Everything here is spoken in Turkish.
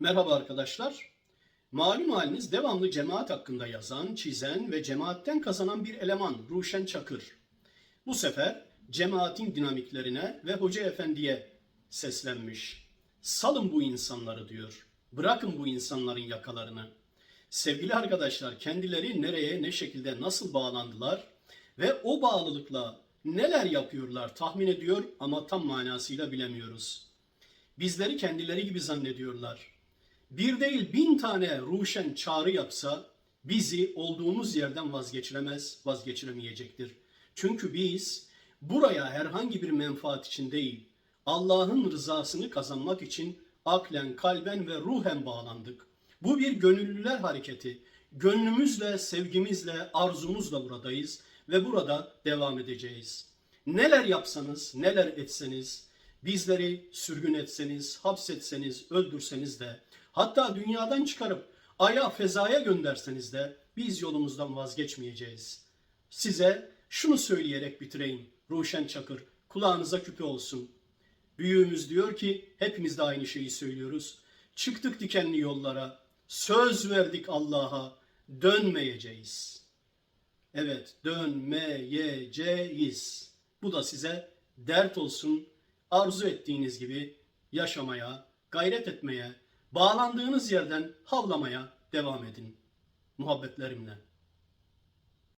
Merhaba arkadaşlar. Malum haliniz devamlı cemaat hakkında yazan, çizen ve cemaatten kazanan bir eleman Ruşen Çakır. Bu sefer cemaatin dinamiklerine ve Hoca Efendi'ye seslenmiş. Salın bu insanları diyor. Bırakın bu insanların yakalarını. Sevgili arkadaşlar kendileri nereye, ne şekilde, nasıl bağlandılar ve o bağlılıkla neler yapıyorlar tahmin ediyor ama tam manasıyla bilemiyoruz. Bizleri kendileri gibi zannediyorlar. Bir değil bin tane ruşen çağrı yapsa bizi olduğumuz yerden vazgeçiremez, vazgeçiremeyecektir. Çünkü biz buraya herhangi bir menfaat için değil, Allah'ın rızasını kazanmak için aklen, kalben ve ruhen bağlandık. Bu bir gönüllüler hareketi. Gönlümüzle, sevgimizle, arzumuzla buradayız ve burada devam edeceğiz. Neler yapsanız, neler etseniz, bizleri sürgün etseniz, hapsetseniz, öldürseniz de, hatta dünyadan çıkarıp aya, fezaya gönderseniz de biz yolumuzdan vazgeçmeyeceğiz. Size şunu söyleyerek bitireyim. Ruşen Çakır, kulağınıza küpe olsun. Büyüğümüz diyor ki, hepimiz de aynı şeyi söylüyoruz. Çıktık dikenli yollara, söz verdik Allah'a, dönmeyeceğiz. Evet, dönmeyeceğiz. Bu da size dert olsun. Arzu ettiğiniz gibi yaşamaya, gayret etmeye, bağlandığınız yerden havlamaya devam edin. Muhabbetlerimle.